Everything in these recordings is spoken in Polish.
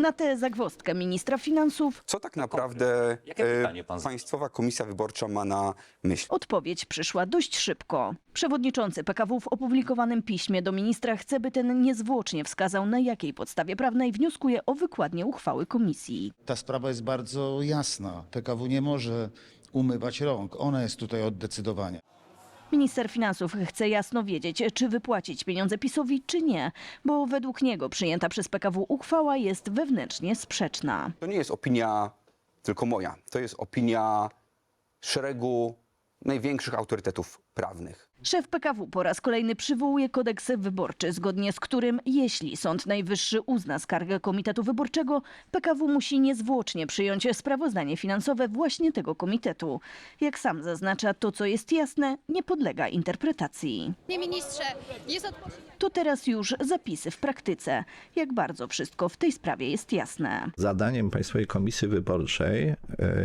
Na tę zagwozdkę ministra finansów Co tak naprawdę Jakie e, pytanie pan zada? Państwowa Komisja Wyborcza ma na myśli? odpowiedź przyszła dość szybko. Przewodniczący PKW w opublikowanym piśmie do ministra chce, by ten niezwłocznie wskazał, na jakiej podstawie prawnej wnioskuje o wykładnię uchwały komisji. Ta sprawa jest bardzo jasna. PKW nie może umywać rąk. Ona jest tutaj od decydowania. Minister finansów chce jasno wiedzieć, czy wypłacić pieniądze PiSowi, czy nie, bo według niego przyjęta przez PKW uchwała jest wewnętrznie sprzeczna. To nie jest opinia tylko moja. To jest opinia szeregu największych autorytetów prawnych. Szef PKW po raz kolejny przywołuje kodeks wyborczy, zgodnie z którym jeśli Sąd Najwyższy uzna skargę Komitetu Wyborczego, PKW musi niezwłocznie przyjąć sprawozdanie finansowe właśnie tego komitetu. Jak sam zaznacza, to co jest jasne, nie podlega interpretacji. Panie ministrze, jest odpowiedź. To teraz już zapisy w praktyce. Jak bardzo wszystko w tej sprawie jest jasne. Zadaniem Państwowej Komisji Wyborczej e,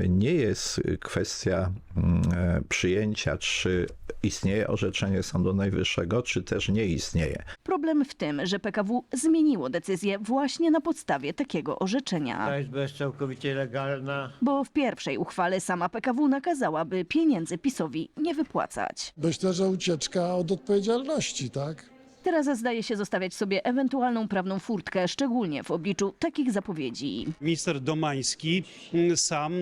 nie jest kwestia mm, e, przyjęcia, czy istnieje orzeczenie Sądu Najwyższego, czy też nie istnieje. Problem w tym, że PKW zmieniło decyzję właśnie na podstawie takiego orzeczenia. Ta izba jest całkowicie legalna. Bo w pierwszej uchwale sama PKW nakazałaby pieniędzy PiSowi nie wypłacać. Myślę, że ucieczka od odpowiedzialności, tak? Teraz zdaje się zostawiać sobie ewentualną prawną furtkę, szczególnie w obliczu takich zapowiedzi. Minister Domański mm, sam, e,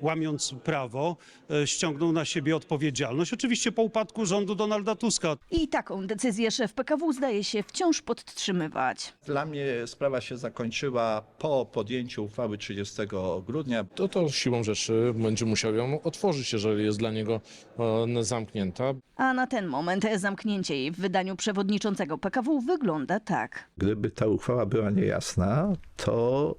łamiąc prawo, e, ściągnął na siebie odpowiedzialność. Oczywiście po upadku rządu Donalda Tuska. I taką decyzję szef PKW zdaje się wciąż podtrzymywać. Dla mnie sprawa się zakończyła po podjęciu uchwały 30 grudnia. to to siłą rzeczy będzie musiał ją otworzyć, jeżeli jest dla niego e, zamknięta. A na ten moment zamknięcie jej w wydaniu przewodniczącego PKW wygląda tak. Gdyby ta uchwała była niejasna, to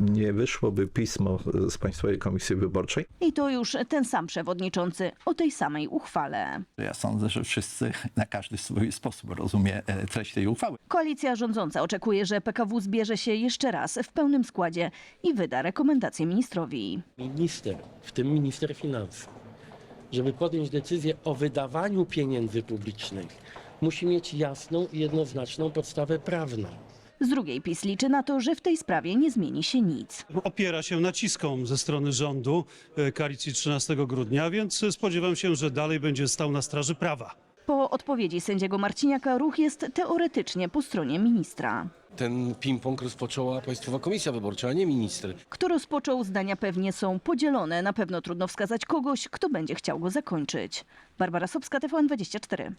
nie wyszłoby pismo z Państwowej Komisji Wyborczej. I to już ten sam przewodniczący o tej samej uchwale. Ja sądzę, że wszyscy na każdy swój sposób rozumie e, treść tej uchwały. Koalicja rządząca oczekuje, że PKW zbierze się jeszcze raz w pełnym składzie i wyda rekomendację ministrowi. Minister, w tym minister finansów, żeby podjąć decyzję o wydawaniu pieniędzy publicznych, musi mieć jasną i jednoznaczną podstawę prawną. Z drugiej PiS liczy na to, że w tej sprawie nie zmieni się nic. Opiera się naciskom ze strony rządu e, koalicji 13 grudnia, więc spodziewam się, że dalej będzie stał na straży prawa. Po odpowiedzi sędziego Marciniaka ruch jest teoretycznie po stronie ministra. Ten ping-pong rozpoczęła Państwowa Komisja Wyborcza, a nie minister. Kto rozpoczął, zdania pewnie są podzielone. Na pewno trudno wskazać kogoś, kto będzie chciał go zakończyć. Barbara Sobska, TVN24.